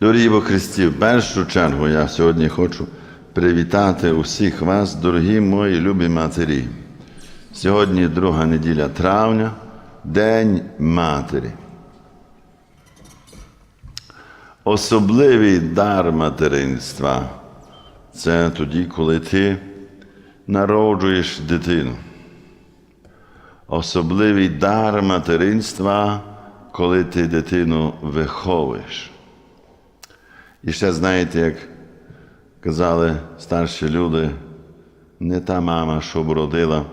Дорогі во Христі, в першу чергу я сьогодні хочу привітати усіх вас, дорогі мої любі матері. Сьогодні друга неділя травня, День Матері. Особливий дар материнства це тоді, коли ти народжуєш дитину. Особливий дар материнства, коли ти дитину виховуєш. І ще знаєте, як казали старші люди, не та мама, що вродила,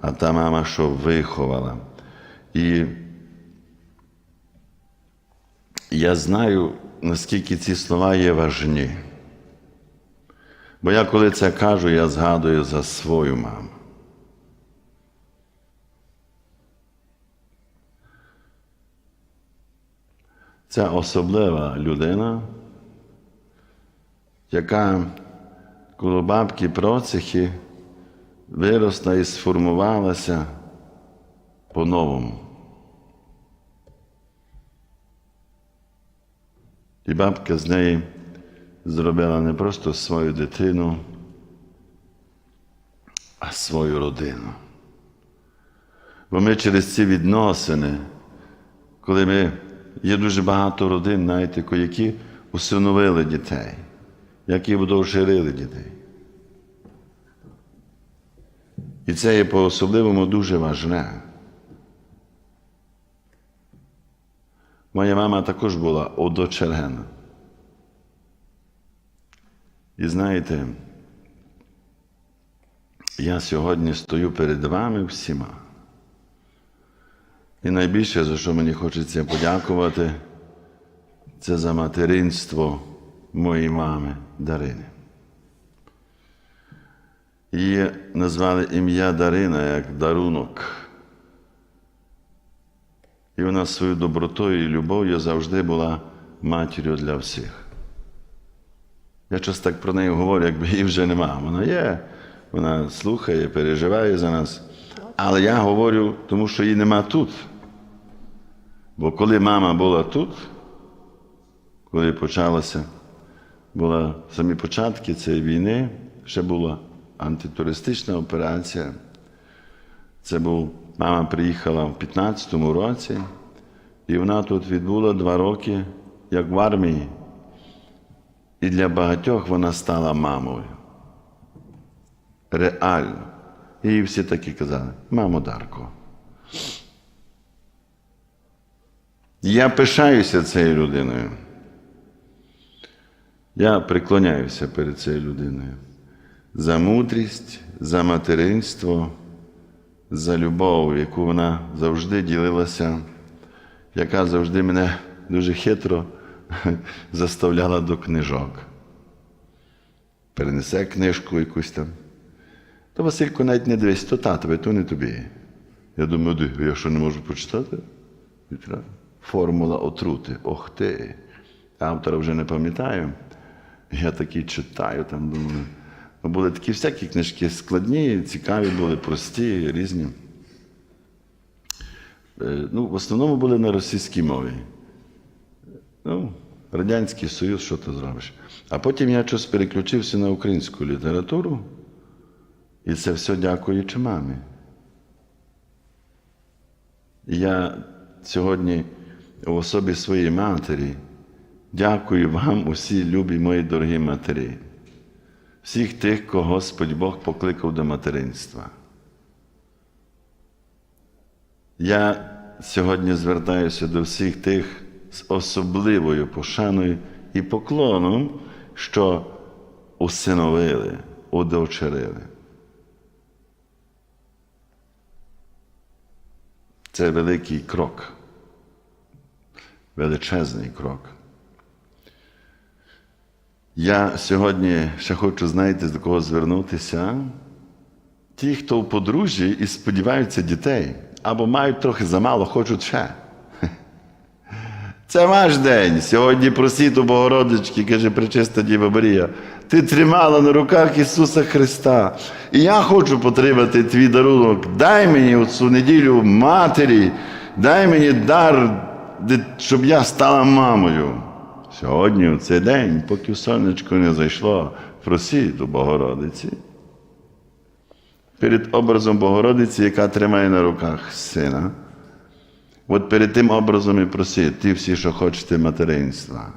а та мама, що виховала. І я знаю, наскільки ці слова є важні. Бо я коли це кажу, я згадую за свою маму. Це особлива людина, яка коло бабки процехи виросла і сформувалася по-новому. І бабка з неї зробила не просто свою дитину, а свою родину. Бо ми через ці відносини, коли ми є дуже багато родин, знаєте, які усиновили дітей, які удовжирили дітей. І це є по-особливому дуже важне. Моя мама також була одочерена. І знаєте, я сьогодні стою перед вами всіма. І найбільше, за що мені хочеться подякувати, це за материнство моєї мами Дарини. Її назвали ім'я Дарина як дарунок. І вона своєю добротою і любов'ю завжди була матір'ю для всіх. Я щось так про неї говорю, якби її вже нема. Вона є, вона слухає, переживає за нас. Але я говорю, тому що її нема тут. Бо коли мама була тут, коли почалося, були самі початки цієї війни, ще була антитуристична операція. Це був, мама приїхала в 15-му році, і вона тут відбула два роки, як в армії. І для багатьох вона стала мамою. Реально. І всі такі казали, мамо Дарко. Я пишаюся цією людиною. Я преклоняюся перед цією людиною за мудрість, за материнство, за любов, яку вона завжди ділилася, яка завжди мене дуже хитро заставляла до книжок. Перенесе книжку якусь там. То Василько навіть не дивись, то татове, то не тобі. Я думаю, «Ди, я що не можу треба. Формула отрути. Ох ти. Автора вже не пам'ятаю. Я такий читаю, там думаю. Ну, були такі всякі книжки складні, цікаві були, прості, різні. Е, Ну, в основному були на російській мові. Ну, Радянський Союз, що ти зробиш? А потім я щось переключився на українську літературу, і це все дякуючи мамі. Я сьогодні в особі своєї матері дякую вам, усі любі мої дорогі матері, всіх тих, кого Господь Бог покликав до материнства. Я сьогодні звертаюся до всіх тих з особливою пошаною і поклоном, що усиновили, удовчерили. Це великий крок, величезний крок. Я сьогодні ще хочу, знаєте, до кого звернутися. Ті, хто в подружжі і сподіваються дітей, або мають трохи замало, хочуть ще. Це ваш день. Сьогодні просіть у Богородички, каже Пречиста Діва Марія. Ти тримала на руках Ісуса Христа. І я хочу потримати твій дарунок. Дай мені у цю неділю матері, дай мені дар, щоб я стала мамою. Сьогодні, в цей день, поки сонечко не зайшло, просіть у Богородиці. Перед образом Богородиці, яка тримає на руках сина. От перед тим образом і просіть, ті всі, що хочете материнства.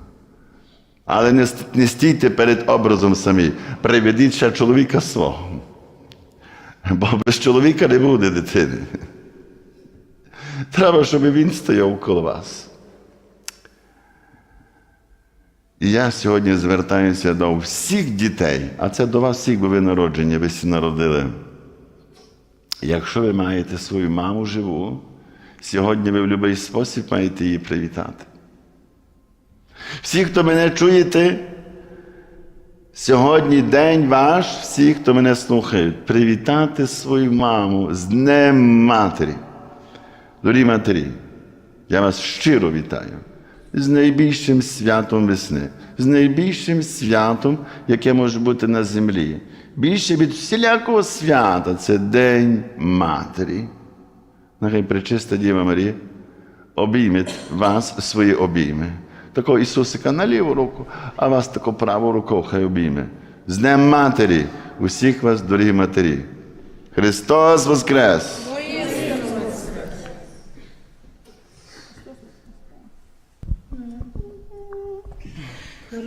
Але не, не стійте перед образом самі. Приведіть ще чоловіка свого. Бо без чоловіка не буде дитини. Треба, щоб він стояв коло вас. І я сьогодні звертаюся до всіх дітей, а це до вас всіх, бо ви народжені, ви всі народили. Якщо ви маєте свою маму живу, сьогодні ви в будь-який спосіб маєте її привітати. Всі, хто мене чуєте, сьогодні день ваш, всі, хто мене слухають, привітати свою маму з Днем Матері. Дорогі матері, я вас щиро вітаю з найбільшим святом весни, з найбільшим святом, яке може бути на землі. Більше від всілякого свята це День Матері. Нехай пречиста Діва Марія обійме вас свої обійми. Такого Ісусика на ліву руку, а вас таку праву руку хай обійме. З Днем Матері, усіх вас, дорогі матері. Христос Воскрес!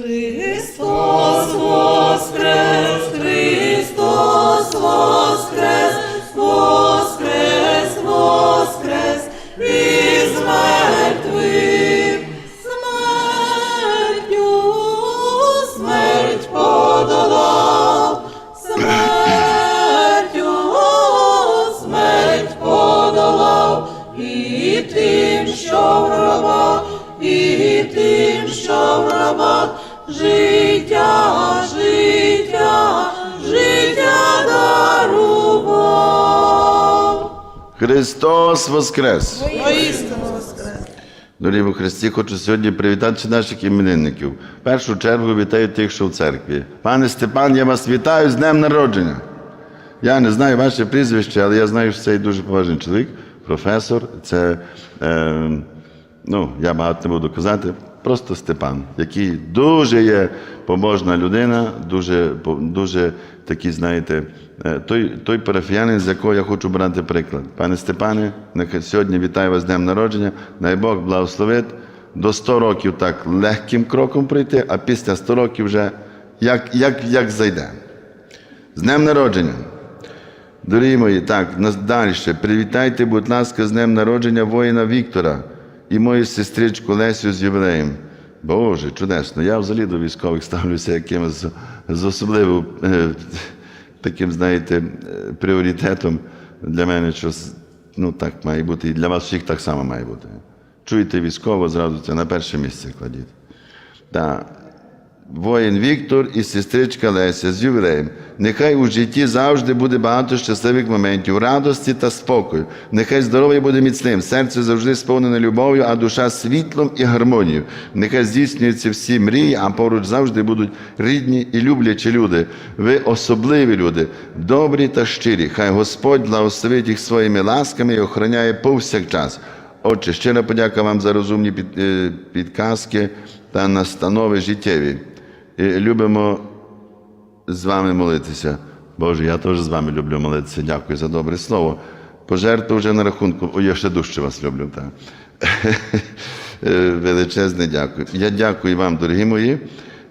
Христос Христос Воскрес! Воскрес. Дорогі у Христі, хочу сьогодні привітати наших іменинників. В першу чергу вітаю тих, що в церкві. Пане Степан, я вас вітаю з днем народження. Я не знаю ваше прізвище, але я знаю, що це дуже поважний чоловік, професор. Це, е, ну, я багато не буду казати, просто Степан, який дуже є побожна людина, дуже, дуже такий, знаєте, е, той, той парафіянин, з якого я хочу брати приклад. Пане Степане, сьогодні вітаю вас з днем народження. Най Бог благословить. До 100 років так легким кроком пройти, а після 100 років вже як, як, як зайде. З днем народження! Дорогі мої, так, далі. Привітайте, будь ласка, з днем народження воїна Віктора і мою сестричку Лесю з ювілеєм. Боже, чудесно. Я взагалі до військових ставлюся якимось з особливим е, таким, знаєте, е, пріоритетом для мене, що ну, так має бути, і для вас всіх так само має бути. Чуєте військово, зразу це на перше місце кладіть. Так. Воїн Віктор і сестричка Леся з ювілеєм. Нехай у житті завжди буде багато щасливих моментів, радості та спокою. Нехай здоров'я буде міцним, серце завжди сповнене любов'ю, а душа світлом і гармонією. Нехай здійснюються всі мрії, а поруч завжди будуть рідні і люблячі люди. Ви особливі люди, добрі та щирі. Хай Господь благословить їх своїми ласками і охороняє повсякчас. Отче, щира подяка вам за розумні е, підказки та настанови життєві. Любимо з вами молитися. Боже, я теж з вами люблю молитися. Дякую за добре слово. Пожертву вже на рахунку. О, я ще дужче вас люблю. Так. Е, Величезне дякую. Я дякую вам, дорогі мої,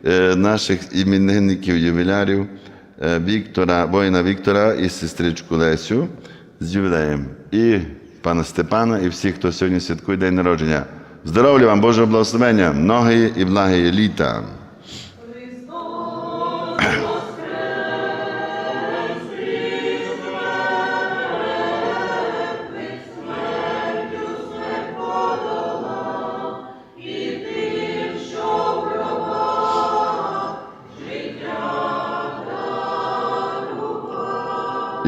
е, наших іменинників, ювілярів е, Віктора, воїна Віктора і сестричку Лесю з ювілеєм. І пана Степана, і всіх, хто сьогодні святкує день народження. Здоров'я вам, Божого благословення, многої і благої літа.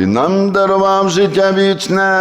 І нам дарував життя вічне.